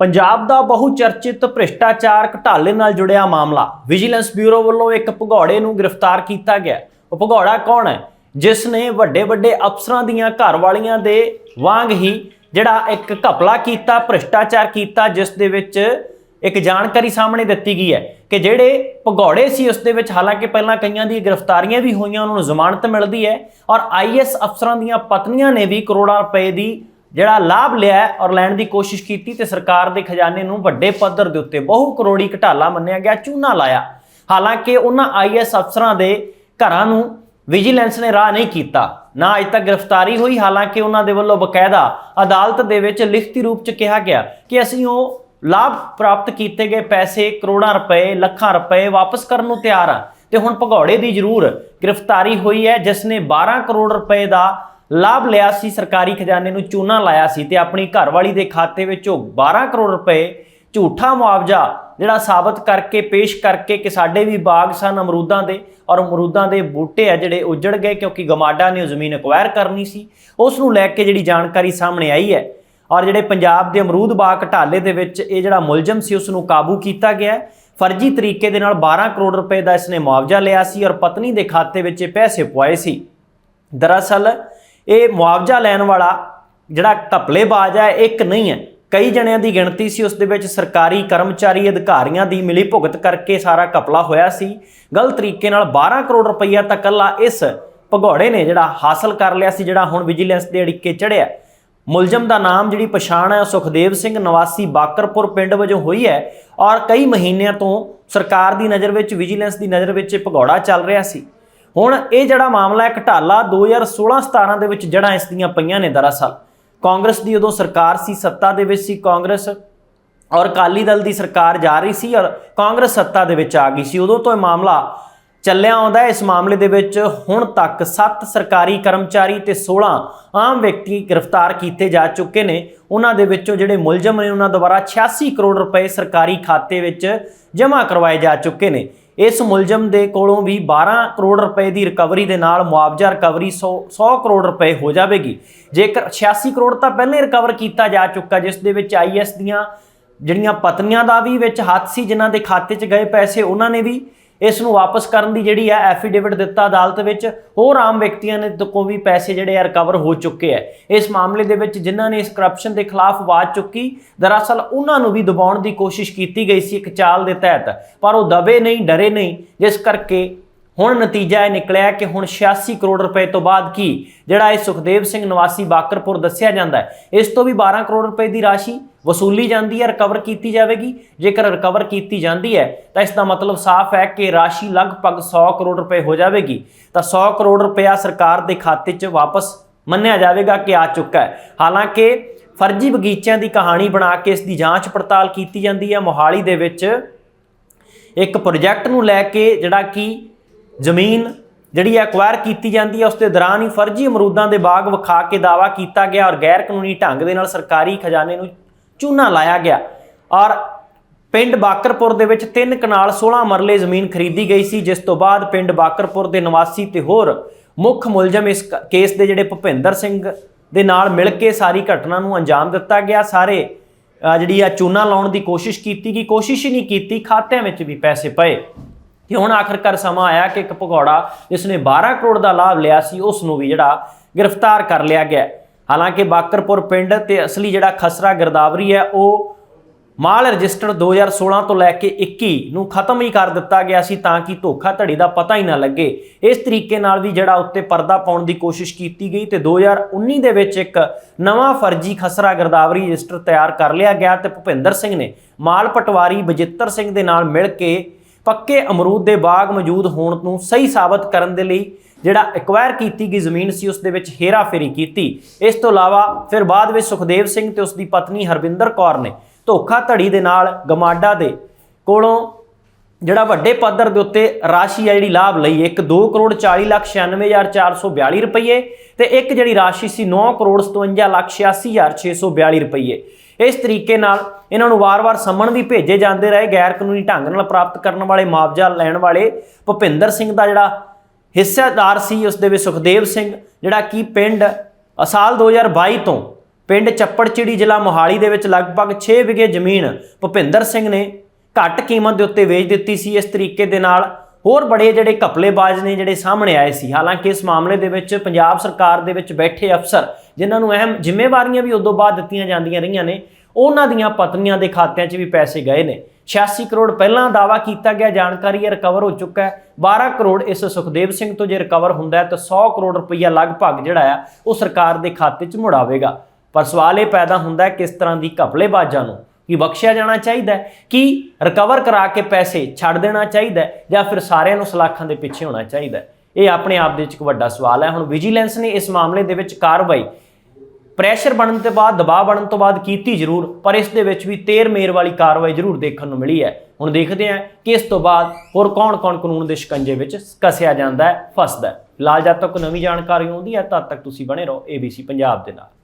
ਪੰਜਾਬ ਦਾ ਬਹੁ ਚਰਚਿਤ ਭ੍ਰਿਸ਼ਟਾਚਾਰ ਘਟਾਲੇ ਨਾਲ ਜੁੜਿਆ ਮਾਮਲਾ। ਵਿਜੀਲੈਂਸ ਬਿਊਰੋ ਵੱਲੋਂ ਇੱਕ ਭਗੌੜੇ ਨੂੰ ਗ੍ਰਿਫਤਾਰ ਕੀਤਾ ਗਿਆ। ਉਹ ਭਗੌੜਾ ਕੌਣ ਹੈ? ਜਿਸ ਨੇ ਵੱਡੇ ਵੱਡੇ ਅਫਸਰਾਂ ਦੀਆਂ ਘਰਵਾਲੀਆਂ ਦੇ ਵਾਂਗ ਹੀ ਜਿਹੜਾ ਇੱਕ ਘਪਲਾ ਕੀਤਾ, ਭ੍ਰਿਸ਼ਟਾਚਾਰ ਕੀਤਾ, ਜਿਸ ਦੇ ਵਿੱਚ ਇੱਕ ਜਾਣਕਾਰੀ ਸਾਹਮਣੇ ਦਿੱਤੀ ਗਈ ਹੈ ਕਿ ਜਿਹੜੇ ਭਗੌੜੇ ਸੀ, ਉਸ ਦੇ ਵਿੱਚ ਹਾਲਾਂਕਿ ਪਹਿਲਾਂ ਕਈਆਂ ਦੀ ਗ੍ਰਿਫਤਾਰੀਆਂ ਵੀ ਹੋਈਆਂ, ਉਹਨਾਂ ਨੂੰ ਜ਼ਮਾਨਤ ਮਿਲਦੀ ਹੈ ਔਰ ਆਈਐਸ ਅਫਸਰਾਂ ਦੀਆਂ ਪਤਨੀਆਂ ਨੇ ਵੀ ਕਰੋੜਾਂ ਰੁਪਏ ਦੀ ਜਿਹੜਾ ਲਾਭ ਲਿਆ ਔਰ ਲੈਣ ਦੀ ਕੋਸ਼ਿਸ਼ ਕੀਤੀ ਤੇ ਸਰਕਾਰ ਦੇ ਖਜ਼ਾਨੇ ਨੂੰ ਵੱਡੇ ਪੱਧਰ ਦੇ ਉੱਤੇ ਬਹੁ ਕਰੋੜੀ ਘਟਾਲਾ ਮੰਨਿਆ ਗਿਆ, ਚੂਨਾ ਲਾਇਆ। ਹਾਲਾਂਕਿ ਉਹਨਾਂ ਆਈਐਸ ਅਫਸਰਾਂ ਦੇ ਘਰਾਂ ਨੂੰ ਵਿਜੀਲੈਂਸ ਨੇ ਰਾਹ ਨਹੀਂ ਕੀਤਾ। ਨਾ ਅਜੇ ਤੱਕ ਗ੍ਰਿਫਤਾਰੀ ਹੋਈ, ਹਾਲਾਂਕਿ ਉਹਨਾਂ ਦੇ ਵੱਲੋਂ ਬਕਾਇਦਾ ਅਦਾਲਤ ਦੇ ਵਿੱਚ ਲਿਖਤੀ ਰੂਪ ਚ ਕਿਹਾ ਗਿਆ ਕਿ ਅਸੀਂ ਉਹ ਲਾਭ ਪ੍ਰਾਪਤ ਕੀਤੇ ਗਏ ਪੈਸੇ ਕਰੋੜਾਂ ਰੁਪਏ, ਲੱਖਾਂ ਰੁਪਏ ਵਾਪਸ ਕਰਨ ਨੂੰ ਤਿਆਰ ਆ ਤੇ ਹੁਣ ਭਗੌੜੇ ਦੀ ਜ਼ਰੂਰ ਗ੍ਰਿਫਤਾਰੀ ਹੋਈ ਹੈ, ਜਿਸ ਨੇ 12 ਕਰੋੜ ਰੁਪਏ ਦਾ ਲਾਭ ਲਿਆ ਸੀ, ਸਰਕਾਰੀ ਖਜ਼ਾਨੇ ਨੂੰ ਚੂਨਾ ਲਾਇਆ ਸੀ ਤੇ ਆਪਣੀ ਘਰਵਾਲੀ ਦੇ ਖਾਤੇ ਵਿੱਚੋਂ 12 ਕਰੋੜ ਰੁਪਏ ਝੂਠਾ ਮੁਆਵਜ਼ਾ ਜਿਹੜਾ ਸਾਬਤ ਕਰਕੇ, ਪੇਸ਼ ਕਰਕੇ ਕਿ ਸਾਡੇ ਵੀ ਬਾਗ ਸਨ ਅਮਰੂਦਾਂ ਦੇ ਔਰ ਅਮਰੂਦਾਂ ਦੇ ਬੂਟੇ ਆ ਜਿਹੜੇ ਉਜੜ ਗਏ ਕਿਉਂਕਿ ਗਮਾਡਾ ਨੇ ਉਹ ਜ਼ਮੀਨ ਐਕਵਾਇਰ ਕਰਨੀ ਸੀ। ਉਸ ਨੂੰ ਲੈ ਕੇ ਜਿਹੜੀ ਜਾਣਕਾਰੀ ਸਾਹਮਣੇ ਆਈ ਹੈ ਔਰ ਜਿਹੜੇ ਪੰਜਾਬ ਦੇ ਅਮਰੂਦ ਬਾਗ ਘਟਾਲੇ ਦੇ ਵਿੱਚ ਇਹ ਜਿਹੜਾ ਮੁਲਜ਼ਮ ਸੀ, ਉਸ ਨੂੰ ਕਾਬੂ ਕੀਤਾ ਗਿਆ ਫਰਜ਼ੀ ਤਰੀਕੇ ਦੇ ਨਾਲ 12 ਕਰੋੜ ਰੁਪਏ ਦਾ ਇਸਨੇ ਮੁਆਵਜ਼ਾ ਲਿਆ ਸੀ ਔਰ ਪਤਨੀ ਦੇ ਖਾਤੇ ਵਿੱਚ ਇਹ ਪੈਸੇ ਪੁਆਏ ਸੀ। ਦਰਅਸਲ ਇਹ ਮੁਆਵਜ਼ਾ ਲੈਣ ਵਾਲਾ ਜਿਹੜਾ ਘਪਲੇਬਾਜ਼ ਹੈ, ਇੱਕ ਨਹੀਂ ਹੈ। ਕਈ ਜਣਿਆਂ ਦੀ ਗਿਣਤੀ ਸੀ, ਉਸ ਦੇ ਵਿੱਚ ਸਰਕਾਰੀ ਕਰਮਚਾਰੀ ਅਧਿਕਾਰੀਆਂ ਦੀ ਮਿਲੀ ਭੁਗਤ ਕਰਕੇ ਸਾਰਾ ਘਪਲਾ ਹੋਇਆ ਸੀ। ਗਲਤ ਤਰੀਕੇ ਨਾਲ 12 ਕਰੋੜ ਰੁਪਈਆ ਤਾਂ ਕੱਲਾ ਇਸ ਭਗੌੜੇ ਨੇ ਜਿਹੜਾ ਹਾਸਲ ਕਰ ਲਿਆ ਸੀ, ਜਿਹੜਾ ਹੁਣ ਵਿਜੀਲੈਂਸ ਦੇ ਅੜਿੱਕੇ ਚੜਿਆ ਮੁਲਜ਼ਮ ਦਾ ਨਾਮ ਜਿਹੜੀ ਪਛਾਣ ਹੈ, ਉਹ ਸੁਖਦੇਵ ਸਿੰਘ ਨਿਵਾਸੀ ਬਾਕਰਪੁਰ ਪਿੰਡ ਵਜੋਂ ਹੋਈ ਹੈ ਔਰ ਕਈ ਮਹੀਨਿਆਂ ਤੋਂ ਸਰਕਾਰ ਦੀ ਨਜ਼ਰ ਵਿੱਚ, ਵਿਜੀਲੈਂਸ ਦੀ ਨਜ਼ਰ ਵਿੱਚ ਭਗੌੜਾ ਚੱਲ ਰਿਹਾ ਸੀ। ਹੁਣ ਇਹ ਜਿਹੜਾ ਮਾਮਲਾ ਹੈ, ਘਟਾਲਾ 2016-17 ਦੇ ਵਿੱਚ ਜੜਾਂ ਇਸ ਦੀਆਂ ਪਈਆਂ ਨੇ ਦਰਅਸਲ। ਕਾਂਗਰਸ ਦੀ ਉਦੋਂ ਸਰਕਾਰ ਸੀ, ਸੱਤਾ ਦੇ ਵਿੱਚ ਸੀ ਕਾਂਗਰਸ, ਔਰ ਅਕਾਲੀ ਦਲ ਦੀ ਸਰਕਾਰ ਜਾ ਰਹੀ ਸੀ, ਔਰ ਕਾਂਗਰਸ ਸੱਤਾ ਦੇ ਵਿੱਚ ਆ ਗਈ ਸੀ। ਉਦੋਂ ਤੋਂ ਇਹ ਮਾਮਲਾ ਚੱਲਿਆ ਆਉਂਦਾ ਇਸ ਮਾਮਲੇ ਦੇ ਵਿੱਚ ਹੁਣ ਤੱਕ 7 ਸਰਕਾਰੀ ਕਰਮਚਾਰੀ ਤੇ 16 ਆਮ ਵਿਅਕਤੀ ਗ੍ਰਿਫਤਾਰ ਕੀਤੇ ਜਾ ਚੁੱਕੇ ਨੇ। ਉਹਨਾਂ ਦੇ ਵਿੱਚੋਂ ਜਿਹੜੇ ਮੁਲਜ਼ਮ ਨੇ, ਉਹਨਾਂ ਦੁਆਰਾ 86 ਕਰੋੜ ਰੁਪਏ ਸਰਕਾਰੀ ਖਾਤੇ ਵਿੱਚ ਜਮ੍ਹਾਂ ਕਰਵਾਏ ਜਾ ਚੁੱਕੇ ਨੇ। ਇਸ ਮੁਲਜ਼ਮ ਦੇ ਕੋਲੋਂ ਵੀ 12 ਕਰੋੜ ਰੁਪਏ ਦੀ ਰਿਕਵਰੀ ਦੇ ਨਾਲ ਮੁਆਵਜ਼ਾ ਰਿਕਵਰੀ 100 100 ਕਰੋੜ ਰੁਪਏ ਹੋ ਜਾਵੇਗੀ। ਜੇਕਰ 86 ਕਰੋੜ ਤਾਂ ਪਹਿਲਾਂ ਹੀ ਰਿਕਵਰ ਕੀਤਾ ਜਾ ਚੁੱਕਾ, ਜਿਸ ਦੇ ਵਿੱਚ ਆਈਐਸ ਦੀਆਂ ਜਿਹੜੀਆਂ ਪਤਨੀਆਂ ਦਾ ਵੀ ਵਿੱਚ ਹੱਥ ਸੀ, ਜਿਨ੍ਹਾਂ ਦੇ ਖਾਤੇ 'ਚ ਗਏ ਪੈਸੇ, ਉਹਨਾਂ ਨੇ ਵੀ ਇਸ ਨੂੰ ਵਾਪਸ ਕਰਨ ਦੀ ਜਿਹੜੀ ਹੈ ਐਫੀਡੇਵਿਟ ਦਿੱਤਾ ਅਦਾਲਤ ਵਿੱਚ, ਹੋਰ ਆਮ ਵਿਅਕਤੀਆਂ ਨੇ ਤੋਂ ਵੀ ਪੈਸੇ ਜਿਹੜੇ ਆ ਰਿਕਵਰ ਹੋ ਚੁੱਕੇ ਆ। ਇਸ ਮਾਮਲੇ ਦੇ ਵਿੱਚ ਜਿਨ੍ਹਾਂ ਨੇ ਇਸ ਕਰਪਸ਼ਨ ਦੇ ਖਿਲਾਫ ਆਵਾਜ਼ ਚੁੱਕੀ, ਦਰਅਸਲ ਉਹਨਾਂ ਨੂੰ ਵੀ ਦਬਾਉਣ ਦੀ ਕੋਸ਼ਿਸ਼ ਕੀਤੀ ਗਈ ਸੀ ਇੱਕ ਚਾਲ ਦੇ ਤਹਿਤ, ਪਰ ਉਹ ਦਬੇ ਨਹੀਂ, ਡਰੇ ਨਹੀਂ, ਜਿਸ ਕਰਕੇ ਹੁਣ ਨਤੀਜਾ ਇਹ ਨਿਕਲਿਆ ਕਿ ਹੁਣ 86 ਕਰੋੜ ਰੁਪਏ ਤੋਂ ਬਾਅਦ ਕੀ? ਜਿਹੜਾ ਇਹ ਸੁਖਦੇਵ ਸਿੰਘ ਨਿਵਾਸੀ ਬਾਕਰਪੁਰ ਦੱਸਿਆ ਜਾਂਦਾ ਹੈ, ਇਸ ਤੋਂ ਵੀ 12 ਕਰੋੜ ਰੁਪਏ ਦੀ ਰਾਸ਼ੀ ਵਸੂਲੀ ਜਾਂਦੀ ਹੈ ਰਿਕਵਰ ਕੀਤੀ ਜਾਵੇਗੀ। ਜੇਕਰ ਰਿਕਵਰ ਕੀਤੀ ਜਾਂਦੀ ਹੈ, ਤਾਂ ਇਸ ਦਾ ਮਤਲਬ ਸਾਫ਼ ਹੈ ਕਿ ਰਾਸ਼ੀ ਲਗਭਗ 100 ਕਰੋੜ ਰੁਪਏ ਹੋ ਜਾਵੇਗੀ। ਤਾਂ 100 ਕਰੋੜ ਰੁਪਇਆ ਸਰਕਾਰ ਦੇ ਖਾਤੇ 'ਚ ਵਾਪਸ ਮੰਨਿਆ ਜਾਵੇਗਾ ਕਿ ਆ ਚੁੱਕਾ ਹੈ। ਹਾਲਾਂਕਿ ਫਰਜ਼ੀ ਬਗੀਚਿਆਂ ਦੀ ਕਹਾਣੀ ਬਣਾ ਕੇ ਇਸ ਦੀ ਜਾਂਚ ਪੜਤਾਲ ਕੀਤੀ ਜਾਂਦੀ ਹੈ। ਮੋਹਾਲੀ ਦੇ ਵਿੱਚ ਇੱਕ ਪ੍ਰੋਜੈਕਟ ਨੂੰ ਲੈ ਕੇ ਜਿਹੜਾ ਕਿ ਜ਼ਮੀਨ ਜਿਹੜੀ ਐਕਵਾਇਰ ਕੀਤੀ ਜਾਂਦੀ ਹੈ, ਉਸ ਦੇ ਦੌਰਾਨ ਹੀ ਫਰਜ਼ੀ ਅਮਰੂਦਾਂ ਦੇ ਬਾਗ ਵਿਖਾ ਕੇ ਦਾਵਾ ਕੀਤਾ ਗਿਆ ਔਰ ਗੈਰ ਕਾਨੂੰਨੀ ਢੰਗ ਦੇ ਨਾਲ ਸਰਕਾਰੀ ਖਜ਼ਾਨੇ ਨੂੰ ਚੂਨਾ ਲਾਇਆ ਗਿਆ। ਔਰ ਪਿੰਡ ਬਾਕਰਪੁਰ ਦੇ ਵਿੱਚ ਤਿੰਨ ਕਨਾਲ 16 ਮਰਲੇ ਜ਼ਮੀਨ ਖਰੀਦੀ ਗਈ ਸੀ, ਜਿਸ ਤੋਂ ਬਾਅਦ ਪਿੰਡ ਬਾਕਰਪੁਰ ਦੇ ਨਿਵਾਸੀ ਤੇ ਹੋਰ ਮੁੱਖ ਮੁਲਜ਼ਮ ਇਸ ਕ- ਕੇਸ ਦੇ ਜਿਹੜੇ ਭੁਪਿੰਦਰ ਸਿੰਘ ਦੇ ਨਾਲ ਮਿਲ ਕੇ ਸਾਰੀ ਘਟਨਾ ਨੂੰ ਅੰਜਾਮ ਦਿੱਤਾ ਗਿਆ। ਸਾਰੇ ਜਿਹੜੀ ਆ ਚੂਨਾ ਲਾਉਣ ਦੀ ਕੋਸ਼ਿਸ਼ ਕੀਤੀ ਗਈ। ਕੋਸ਼ਿਸ਼ ਹੀ ਨਹੀਂ ਕੀਤੀ, ਖਾਤਿਆਂ ਵਿੱਚ ਵੀ ਪੈਸੇ ਪਏ। ਤੇ ਹੁਣ ਆਖਰਕਾਰ ਸਮਾਂ ਆਇਆ ਕਿ ਇੱਕ ਭਗੌੜਾ ਜਿਸ ਨੇ 12 ਕਰੋੜ ਦਾ ਲਾਭ ਲਿਆ ਸੀ, ਉਸ ਨੂੰ ਵੀ ਜਿਹੜਾ ਗ੍ਰਿਫਤਾਰ ਕਰ ਲਿਆ ਗਿਆ ਹਾਲਾਂਕਿ ਬਾਕਰਪੁਰ ਪਿੰਡ ਤੇ ਅਸਲੀ ਜਿਹੜਾ ਖਸਰਾ ਗਿਰਦਾਵਰੀ ਹੈ, ਉਹ ਮਾਲ ਰਜਿਸਟਰ 2016 ਤੋਂ ਲੈ ਕੇ 21 ਨੂੰ ਖਤਮ ਹੀ ਕਰ ਦਿੱਤਾ ਗਿਆ ਸੀ ਤਾਂ ਕਿ ਧੋਖਾ ਧੜੀ ਦਾ ਪਤਾ ਹੀ ਨਾ ਲੱਗੇ। ਇਸ ਤਰੀਕੇ ਨਾਲ ਵੀ ਜਿਹੜਾ ਉੱਤੇ ਪਰਦਾ ਪਾਉਣ ਦੀ ਕੋਸ਼ਿਸ਼ ਕੀਤੀ ਗਈ ਤੇ 2019 ਦੇ ਵਿੱਚ ਇੱਕ ਨਵਾਂ ਫਰਜ਼ੀ ਖਸਰਾ ਗਿਰਦਾਵਰੀ ਰਜਿਸਟਰ ਤਿਆਰ ਕਰ ਲਿਆ ਗਿਆ ਤੇ ਭੁਪਿੰਦਰ ਸਿੰਘ ਨੇ ਮਾਲ ਪਟਵਾਰੀ ਬਜਿੱਤਰ ਸਿੰਘ ਦੇ ਨਾਲ ਮਿਲ ਕੇ ਪੱਕੇ ਅਮਰੂਦ ਦੇ ਬਾਗ ਮੌਜੂਦ ਹੋਣ ਨੂੰ ਸਹੀ ਸਾਬਤ ਕਰਨ ਦੇ ਲਈ ਜਿਹੜਾ ਐਕਵਾਇਰ ਕੀਤੀ ਗਈ ਜ਼ਮੀਨ ਸੀ, ਉਸ ਦੇ ਵਿੱਚ ਹੇਰਾਫੇਰੀ ਕੀਤੀ। ਇਸ ਤੋਂ ਇਲਾਵਾ ਫਿਰ ਬਾਅਦ ਵਿੱਚ ਸੁਖਦੇਵ ਸਿੰਘ ਤੇ ਉਸ ਦੀ ਪਤਨੀ ਹਰਵਿੰਦਰ ਕੌਰ ਨੇ ਧੋਖਾ ਧੜੀ ਦੇ ਨਾਲ ਗਮਾਡਾ ਦੇ ਕੋਲੋਂ ਜਿਹੜਾ ਵੱਡੇ ਪੱਧਰ ਦੇ ਉੱਤੇ ਰਾਸ਼ੀ ਆ ਜਿਹੜੀ ਲਾਭ ਲਈ, ਇੱਕ 2 ਕਰੋੜ 40 ਲੱਖ 96442 ਰੁਪਏ ਤੇ ਇੱਕ ਜਿਹੜੀ ਰਾਸ਼ੀ ਸੀ 9 ਕਰੋੜ 57 ਲੱਖ 86642 ਰੁਪਏ ਇਸ ਤਰੀਕੇ ਨਾਲ ਇਹਨਾਂ ਨੂੰ ਵਾਰ-ਵਾਰ ਸੰਮਣ ਵੀ ਭੇਜੇ ਜਾਂਦੇ ਰਹੇ ਗੈਰ ਕਾਨੂੰਨੀ ਢੰਗ ਨਾਲ ਪ੍ਰਾਪਤ ਕਰਨ ਵਾਲੇ ਮੁਆਵਜ਼ਾ ਲੈਣ ਵਾਲੇ ਭੁਪਿੰਦਰ ਸਿੰਘ ਦਾ ਜਿਹੜਾ ਹਿੱਸੇਦਾਰ ਸੀ ਉਸ ਦੇ ਵਿੱਚ ਸੁਖਦੇਵ ਸਿੰਘ ਜਿਹੜਾ ਕਿ ਪਿੰਡ ਅ, ਸਾਲ 2022 ਤੋਂ ਪਿੰਡ ਚੱਪੜਚਿੜੀ ਜ਼ਿਲ੍ਹਾ ਮੋਹਾਲੀ ਦੇ ਵਿੱਚ ਲਗਭਗ 6 ਵਿਗੇ ਜ਼ਮੀਨ ਭੁਪਿੰਦਰ ਸਿੰਘ ਨੇ ਘੱਟ ਕੀਮਤ ਦੇ ਉੱਤੇ ਵੇਚ ਦਿੱਤੀ ਸੀ। ਇਸ ਤਰੀਕੇ ਦੇ ਨਾਲ ਹੋਰ ਬੜੇ ਜਿਹੜੇ ਘਪਲੇਬਾਜ਼ ਨੇ ਜਿਹੜੇ ਸਾਹਮਣੇ ਆਏ ਸੀ। ਹਾਲਾਂਕਿ ਇਸ ਮਾਮਲੇ ਦੇ ਵਿੱਚ ਪੰਜਾਬ ਸਰਕਾਰ ਦੇ ਵਿੱਚ ਬੈਠੇ ਅਫਸਰ ਜਿਨ੍ਹਾਂ ਨੂੰ ਅਹਿਮ ਜ਼ਿੰਮੇਵਾਰੀਆਂ ਵੀ ਉਦੋਂ ਬਾਅਦ ਦਿੱਤੀਆਂ ਜਾਂਦੀਆਂ ਰਹੀਆਂ ਨੇ, ਉਹਨਾਂ ਦੀਆਂ ਪਤਨੀਆਂ ਦੇ ਖਾਤਿਆਂ 'ਚ ਵੀ ਪੈਸੇ ਗਏ ਨੇ। 86 ਕਰੋੜ ਪਹਿਲਾਂ ਦਾਵਾ ਕੀਤਾ ਗਿਆ, ਜਾਣਕਾਰੀ ਇਹ ਰਿਕਵਰ ਹੋ ਚੁੱਕਾ ਹੈ। 12 ਕਰੋੜ ਇਸ ਸੁਖਦੇਵ ਸਿੰਘ ਤੋਂ ਜੇ ਰਿਕਵਰ ਹੁੰਦਾ ਤਾਂ 100 ਕਰੋੜ ਰੁਪਈਆ ਲਗਭਗ ਜਿਹੜਾ ਆ, ਉਹ ਸਰਕਾਰ ਦੇ ਖਾਤੇ 'ਚ ਮੁੜਾਵੇਗਾ ਪਰ ਸਵਾਲ ਇਹ ਪੈਦਾ ਹੁੰਦਾ ਕਿਸ ਤਰ੍ਹਾਂ ਦੀ ਘਪਲੇਬਾਜ਼ਾਂ ਨੂੰ, ਕੀ ਬਖਸ਼ਿਆ ਜਾਣਾ ਚਾਹੀਦਾ ਹੈ, ਕਿ ਰਿਕਵਰ ਕਰਾ ਕੇ ਪੈਸੇ ਛੱਡ ਦੇਣਾ ਚਾਹੀਦਾ ਜਾਂ ਫਿਰ ਸਾਰਿਆਂ ਨੂੰ ਸਲਾਖਾਂ ਦੇ ਪਿੱਛੇ ਹੋਣਾ ਚਾਹੀਦਾ ਇਹ ਆਪਣੇ ਆਪ ਦੇ ਵਿੱਚ ਇੱਕ ਵੱਡਾ ਸਵਾਲ ਹੈ। ਹੁਣ ਵਿਜੀਲੈਂਸ ਨੇ ਇਸ ਮਾਮਲੇ ਦੇ ਵਿੱਚ ਕਾਰਵਾਈ ਪ੍ਰੈਸ਼ਰ ਬਣਨ ਤੋਂ ਬਾਅਦ, ਦਬਾਅ ਬਣਨ ਤੋਂ ਬਾਅਦ ਕੀਤੀ ਜ਼ਰੂਰ, ਪਰ ਇਸ ਦੇ ਵਿੱਚ ਵੀ ਤੇਰ ਮੇਰ ਵਾਲੀ ਕਾਰਵਾਈ ਜ਼ਰੂਰ ਦੇਖਣ ਨੂੰ ਮਿਲੀ ਹੈ। ਹੁਣ ਦੇਖਦੇ ਹਾਂ ਕਿ ਇਸ ਤੋਂ ਬਾਅਦ ਹੋਰ ਕੌਣ-ਕੌਣ ਕਾਨੂੰਨ ਦੇ ਸ਼ਿਕੰਜੇ ਵਿੱਚ ਕੱਸਿਆ ਜਾਂਦਾ ਹੈ, ਫਸਦਾ ਹੈ। ਫਿਲਹਾਲ ਜਦ ਤੱਕ ਨਵੀਂ ਜਾਣਕਾਰੀ ਆਉਂਦੀ ਹੈ, ਤਦ ਤੱਕ ਤੁਸੀਂ ਬਣੇ ਰਹੋ ABC ਪੰਜਾਬ ਦੇ ਨਾਲ।